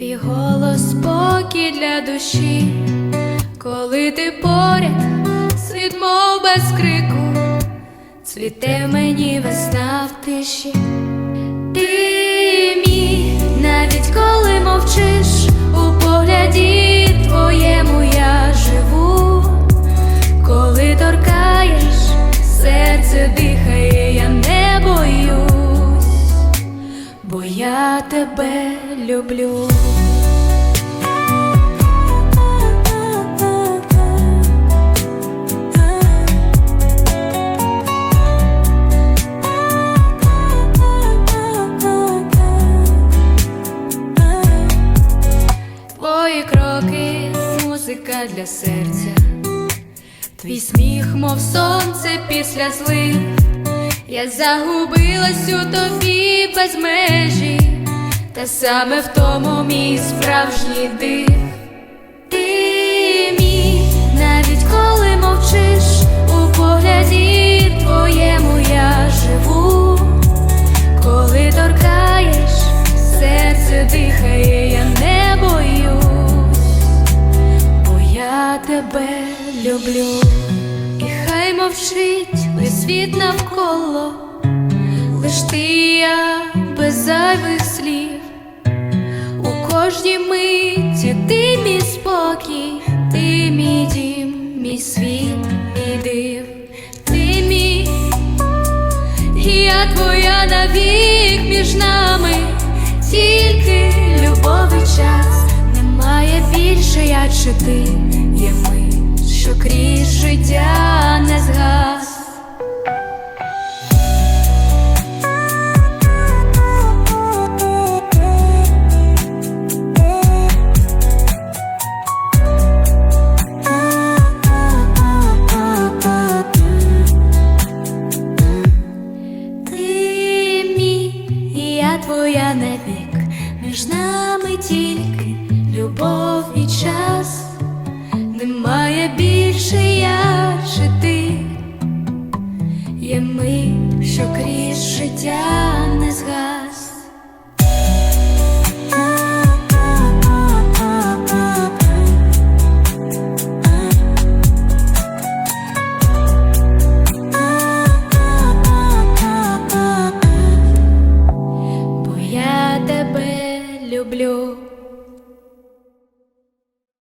Твій голос спокій для душі, коли ти поряд, світ мов без крику, цвіте мені весна в тиші. Я тебе люблю. Твої кроки, музика для серця, твій сміх, мов сонце після злив. Я загубилась у тобі без межі, та саме в тому мій справжній див. Ти мій, навіть коли мовчиш, у погляді твоєму я живу, коли торкаєш, серце дихає, я не боюсь, бо я тебе люблю, мовчить весь світ навколо, лиш ти і я без зайвих слів. У кожній миті ти мій спокій, ти мій дім, мій світ, мій див, ти мій, і я твоя навік між нами, тільки любові час, немає більше я чи ти, є ми, що крізь життя між нами тільки любов і час, немає більше я чи ти, є ми, що крізь життя. люблю.